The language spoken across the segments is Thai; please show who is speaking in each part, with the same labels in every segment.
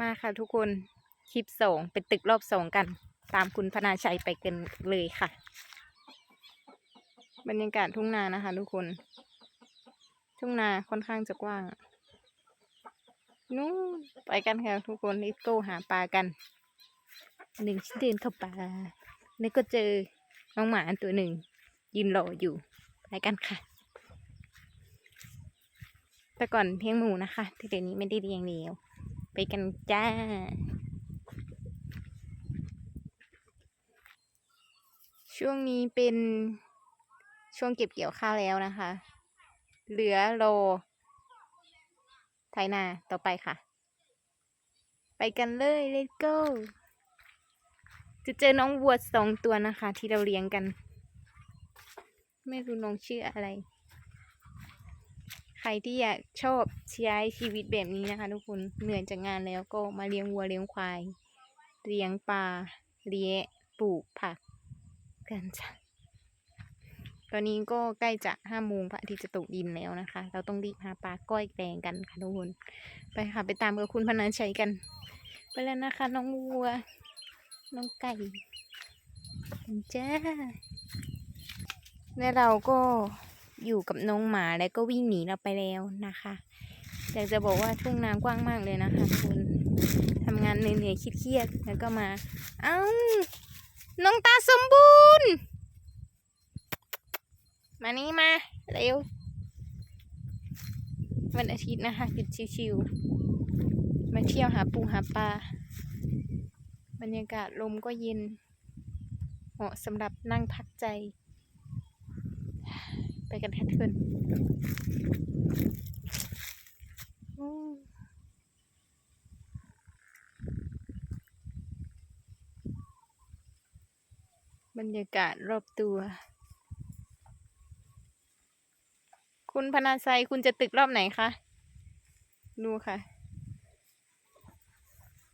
Speaker 1: มาค่ะทุกคนคลิปสองเป็นตึกรอบสองกัน ตามคุณพนาชัยไปกันเลยค่ะ บรรยากาศทุ่งนานะคะ ทุกคน ทุ่งนาค่อนข้างจะกว้างนู้นไปกันค่ะทุกคนลิโก้หาปลากันหนึ่งชิ้นเดินเข้าป่าแล้วก็เจอน้องหมาตัวหนึ่งยืนรออยู่ไปกันค่ะ แต่ก่อนเลี้ยงหมูนะคะแต่เดี๋ยวนี้ไม่ได้เลี้ยงแล้ว ไปกันจ้า ช่วงนี้เป็นช่วงเก็บเกี่ยวข้าวแล้วนะคะ เหลือโลไถนาต่อไปค่ะ ไปกันเลย let's go จะเจอน้องวัวสองตัวนะคะ ที่เราเลี้ยงกัน ไม่รู้น้องชื่ออะไร ใครที่อยากชอบใช้ชีวิตแบบนี้นะคะ ทุกคนเหนื่อยจากงานแล้วก็มาเลี้ยงวัวเลี้ยงควาย เลี้ยงปลาเลี้ยงปลูกผักกันจ้ะตอนนี้ก็ใกล้จะห้าโมงพระอาทิตย์จะตกดินแล้วนะคะ เราต้องรีบหาปลาก้อยแกงกันค่ะทุกคนไปค่ะ ไปตามกับคุณพนันชัยกัน ไปแล้วนะคะ น้องวัว น้องไก่จ้าและเราก็ อยู่กับน้องหมาแล้วก็วิ่งหนีเราไปแล้วนะคะอยากจะบอกว่าทุ่งนากว้างมากเลยนะคะทุกคนทำงานเหนื่อยๆเครียดๆแล้วก็มา เอ้าน้องตาสมบูรณ์ มานี่มา เร็ว วันอาทิตย์นะคะหยุดชิวๆมาเที่ยวหาปูหาปลาบรรยากาศลมก็เย็น เหมาะสำหรับนั่งพักใจ ไปกันค่ะทุกคนอืมบรรยากาศรอบตัว คุณพนาชัยคุณจะตึกรอบไหนคะดูค่ะ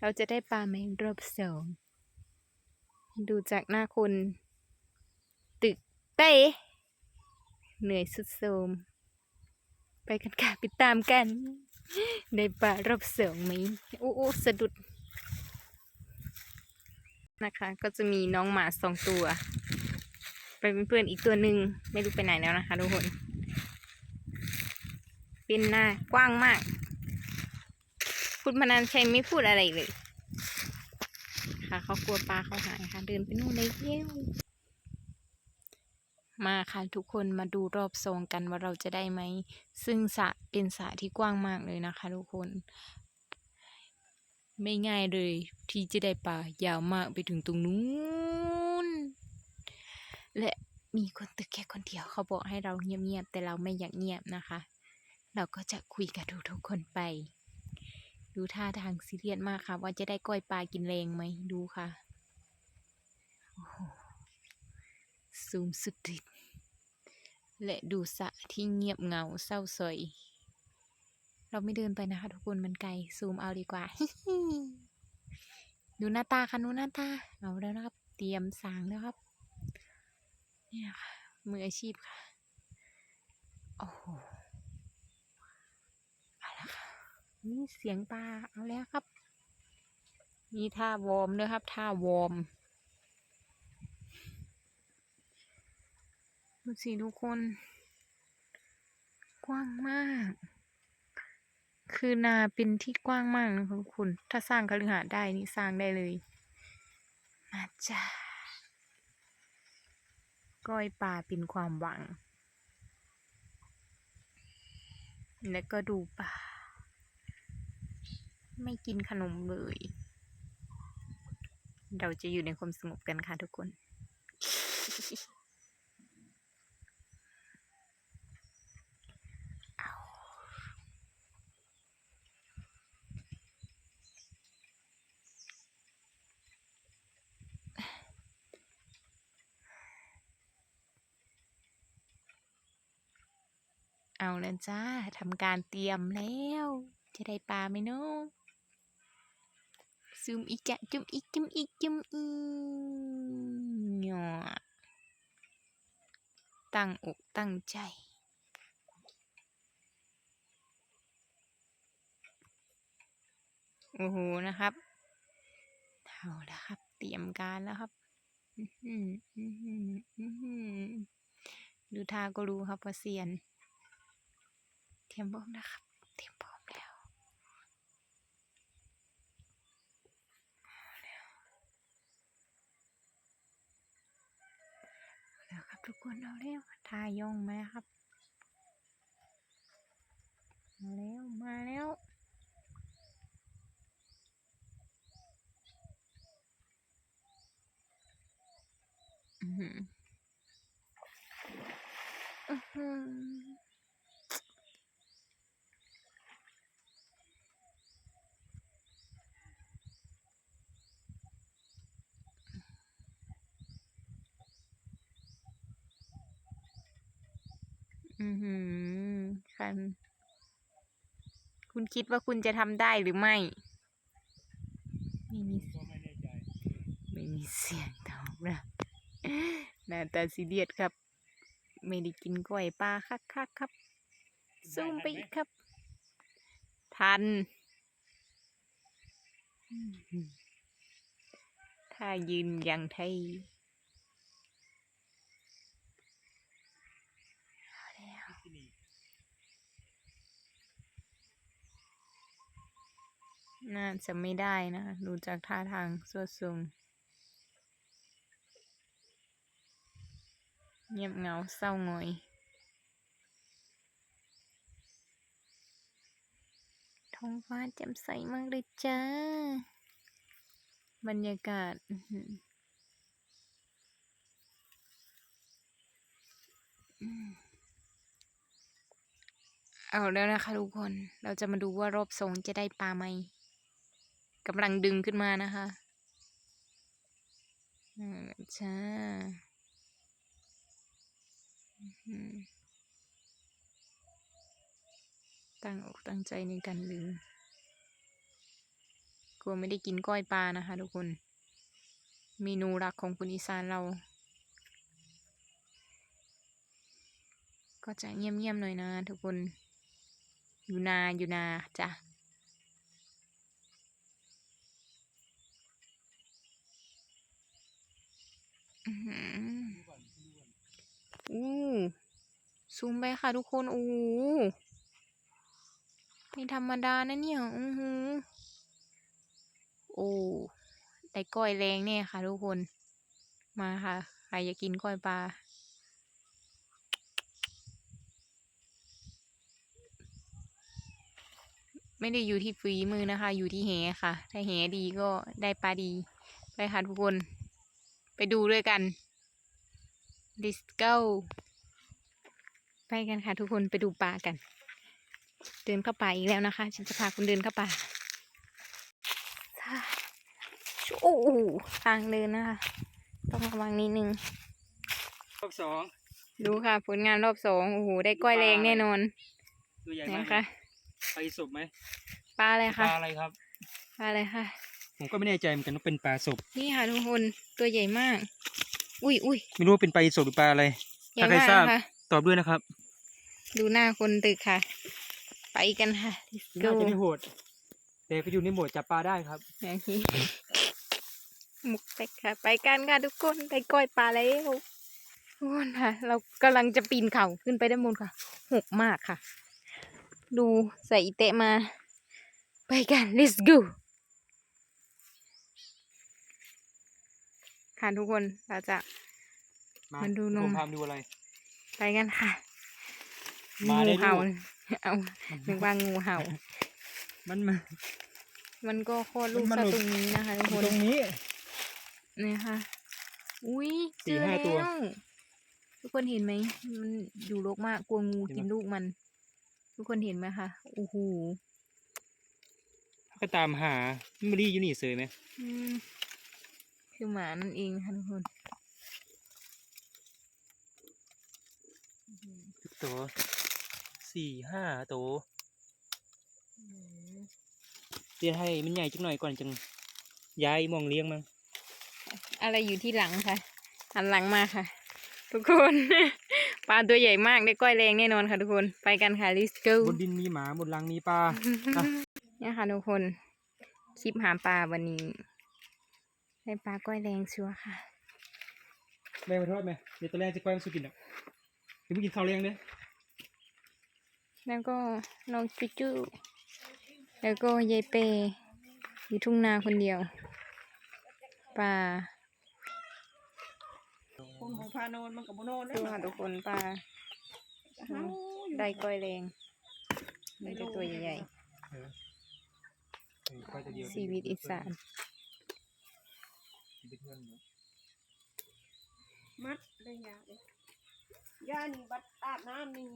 Speaker 1: เราจะได้ปลาไหมรอบสองดูจากหน้าคุณ ตึกเต้ เหนื่อยสุดโทมไปกันค่ะไปตามกันได้ปลารอบสองไหมอู้อู้สะดุด นะคะ ก็จะมีน้องหมาสองตัว ไปเป็นเพื่อนอีกตัวหนึ่งไม่รู้ไปไหนแล้วนะคะทุกคนเป็นหน้ากว้างมากคุณพนันชัยไม่พูดอะไรเลย ค่ะเขากลัวปลาเขาหายค่ะ เดินไปนู่นเลยเย้ว มาค่ะทุกคนมาดูรอบทรงกันว่าเราจะได้ไหม ซึ่งสระเป็นสระที่กว้างมากเลยนะคะ ทุกคน ไม่ง่ายเลยที่จะได้ปลายาวมากไปถึงตรงนู้น และมีคนตึกแค่คนเดียวเขาบอกให้เราเงียบๆแต่เราไม่อยากเงียบนะคะ เราก็จะคุยกับทุกๆคนไป ดูท่าทางซีเรียสมากค่ะ ว่าจะได้ก้อยปลากินแรงไหมดูค่ะโอ้โห ซูมสุดฤทธิ์และดูสระที่เงียบเงาเศร้าสอย เราไม่เดินไปนะคะทุกคนมันไกลซูมเอาดีกว่า ดูหน้าตาค่ะดูหน้าตาเอาแล้วนะครับ เตรียมสางแล้วครับ เนี่ยค่ะมืออาชีพค่ะ โอ้โหเอาละค่ะนี่เสียงปลาเอาแล้วครับ นี่ท่าวอร์มด้วยครับท่าวอร์ม ดูสิทุกคน กว้างมาก คือนาเป็นที่กว้างมากนะคะทุกคนถ้าสร้างคฤหาสน์ได้นี่สร้างได้เลย มาจ้าก้อยปลาเป็นความหวัง แล้วก็ดูปลาไม่กินขนมเลย เราจะอยู่ในความสงบกันค่ะทุกคน เอาแล้วจ้าทำการเตรียมแล้ว จะได้ปลาไหมเนาะซูมอีกจะจุ่มอีกจุ่มอีกจุ่มอีกหยอตั้งอกตั้งใจ โอ้โหนะครับเอาและครับ เตรียมการแล้วครับอือหืออือหืออือหือดูท่าก็รู้ครับว่าเซียน เตรียมพร้อมนะครับเตรียมพร้อมแล้วเอาแล้วครับทุกคนเอาแล้วทายองมาครับมาแล้วมาแล้ว อือหืออื้อหือ อือหือคันคุณคิดว่าคุณจะทำได้หรือไม่ ไม่มี
Speaker 2: ก็ไม่แน่ใจ
Speaker 1: ไม่มีเสียงตอบรับหน้าตาซีเรียสครับ ไม่ได้กินกล้วยปลาคักคักครับซูมไปอีกครับ ทัน ถ้ายืนอย่างไทยเอาแล้ว
Speaker 2: ที่นี่
Speaker 1: น่าจะไม่ได้นะดูจากท่าทางสวดทรงเงียบเหงาเศร้างอย ท้องฟ้าแจ่มใสมากเลยจ้า บรรยากาศเอาแล้วนะคะทุกคน เราจะมาดูว่ารอบสองจะได้ปลาไหม กำลังดึงขึ้นมานะคะอืมจ้าตั้งอกตั้งใจในการดึงกลัวไม่ได้กินก้อยปลานะคะทุกคน เมนูหลักของคนอีสานเรา ก็จะเงียบๆหน่อยนะทุกคน อยู่นาอยู่นาจ้ะ อื้อหือ
Speaker 2: ดูก่อนดูก่อน
Speaker 1: อู้ ซูมไปค่ะทุกคน โอ้โหไม่ธรรมดานะเนี่ยอือหือโอ้ได้ก้อยแรงแน่ค่ะทุกคน มาค่ะ ใครอยากกินก้อยปลา ไม่ได้อยู่ที่ฝีมือนะคะ อยู่ที่แหค่ะ ถ้าแหดีก็ได้ปลาดี ไปค่ะทุกคน ไปดูด้วยกัน let's go ไปกันค่ะ ทุกคนไปดูปลากัน เดินเข้าป่าอีกแล้วนะคะ ฉันจะพาคุณเดินเข้าป่าโอ้โหทางเดินนะคะ ต้องระวังนิดนึง
Speaker 2: รอบสอง
Speaker 1: ดูค่ะ ผลงานรอบสองโอ้โหได้ก้อยแรงแน่นอน
Speaker 2: ตัวใหญ่
Speaker 1: ไหน
Speaker 2: มาก
Speaker 1: คะ
Speaker 2: ไปศพไหม
Speaker 1: ปลาอะไร
Speaker 2: ป
Speaker 1: คะ
Speaker 2: ลาอะไรครับ
Speaker 1: ปลาอะไรคะ
Speaker 2: ผมก็ไม่แน่ใจเหมือนกันว่าเป็นปลาศพ
Speaker 1: นี่ค่ะทุกคนตัวใหญ่มาก อุ้ยอุ้ย
Speaker 2: ไม่รู้ว่าเป็นปลาศพหรือปลาอะไร
Speaker 1: ใหญ่
Speaker 2: ถ้าใคร
Speaker 1: มาก
Speaker 2: ทราบ
Speaker 1: นะคะ
Speaker 2: ตอบด้วยนะครับ
Speaker 1: ดูหน้าคนตึกค่ะ ไปกันค่ะ let's
Speaker 2: น่า
Speaker 1: go
Speaker 2: จะไม่โหด แต่ก็อยู่ในโหมดจับปลาได้ครับ
Speaker 1: อย่างนี้ มุกไปค่ะ ไปกันค่ะทุกคนไปก้อยปลาแล้วทุกคนค่ะ เรากำลังจะปีนเขาขึ้นไปด้านบนค่ะหกมากค่ะ ดูใส่อีเตะมา ไปกัน let's go ค่ะทุกคนเราจะ
Speaker 2: มา
Speaker 1: มันดูนม
Speaker 2: ผมพามาดูอะไร
Speaker 1: ไปกันค่ะ
Speaker 2: มา
Speaker 1: งู
Speaker 2: ได้ลูก
Speaker 1: เห่าเอานึกว่างูเห่า
Speaker 2: มันมา
Speaker 1: มันก็โคตรลูก
Speaker 2: มัน
Speaker 1: ซะ
Speaker 2: มาหลบ
Speaker 1: ตรงนี้นะคะทุกคน
Speaker 2: ตรงนี้
Speaker 1: นี่ค่ะ อุ้ย
Speaker 2: สี่
Speaker 1: เจอ
Speaker 2: ห้าตัว
Speaker 1: แล้วทุกคนเห็นไหม มันอยู่รกมากกลัวงู
Speaker 2: เห็นไหม
Speaker 1: กินลูกมัน ทุกคนเห็นไหมคะโอ้โห
Speaker 2: ก็ตามหาไม่รีอยู่นี่เสยไหม
Speaker 1: อืมคือหมานั่นเองค่ะทุกคน
Speaker 2: ตัว สี่ห้าตัวเดี๋ยวให้มันใหญ่จังหน่อยก่อนจังย้ายมองเลี้ยงมั้ง
Speaker 1: อะไรอยู่ที่หลังคะหันหลังมาค่ะ ทุกคน ปลาตัวใหญ่มากได้ก้อยแรงแน่นอนค่ะทุกคนไปกันค่ะ let's go
Speaker 2: บนดินมีหมาบนรังมีปลาอะ
Speaker 1: เนี่ยค่ะทุกคนคลิปหาปลาวันนี้ได้ปลาก้อยแดงชัวร์ค่ะ
Speaker 2: แม่ไปทอดไหมเดี๋ยวตอนแรกจะก้อยมาสู้กินอะเดี๋ยวมึงกินข้าวเลี้ยงเด้อ
Speaker 1: แล้วก็น้องจุจุแล้วก็ยายเปอยู่ทุ่งนาคนเดียวปลา
Speaker 3: คนของพานอนมันกับโมโนน
Speaker 1: ดูค่ะทุกคนปลาอืมได้ก้อยแดงได้แต่ตัวใหญ่
Speaker 2: เออเออก้อยตัวเดียว
Speaker 1: ๆชีวิตอีสาน
Speaker 2: ชีวิตเพื่อนเนอะ
Speaker 3: มัดได้ยาเลย ย่านี่บัดอาบน้ำนี่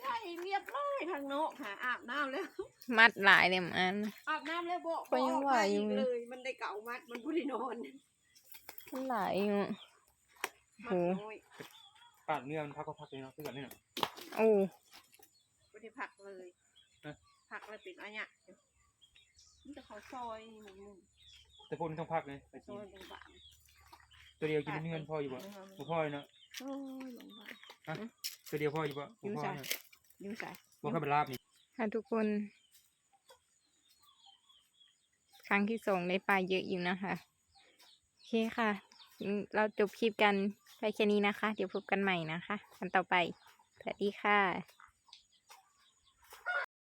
Speaker 3: ไล่เรียบร้อยทางโนกหาอาบน้ำแล้ว
Speaker 1: มัดหลายเลยมัน
Speaker 3: อาบน้ำแล้วบอก
Speaker 1: ก็ยังว่าอยู่
Speaker 3: กเลย มันได้เก่ามัดมันผู้ที่นอน
Speaker 1: มันหลายอยู่
Speaker 3: มั
Speaker 1: โอ้
Speaker 3: ดน้อย
Speaker 2: ปาดเนื้อมันพักก็พักเลยเนาะเพื่อนเนี่ย
Speaker 1: โอ้
Speaker 3: ไม่ได้ผักเลย
Speaker 2: ฮะ
Speaker 3: ผักเลยเป็นอะไรเนี่ยมันจะเขาซอยหมูหมู
Speaker 2: แต่พวกนี้ต้องพักเลยไป
Speaker 3: ซ
Speaker 2: กิน
Speaker 3: อยบาง
Speaker 2: ตัวเดียวกินเงินพ่ออยู่บ่บ่พ่อเลยเนาะ
Speaker 3: ๆซอยบาง
Speaker 2: ตัวเดียวพ่ออยู่บ่บ่พ่อเนี่ย
Speaker 3: ๆยิ้มใส่
Speaker 2: บ่เข้าไปลาบนี่
Speaker 1: ค่ะทุกคน ครั้งที่สองได้ปลาเยอะอยู่นะคะ โอเคค่ะอืมเราจบคลิปกันไปแค่นี้นะคะ เดี๋ยวพบกันใหม่นะคะกันต่อไป สวัสดีค่ะ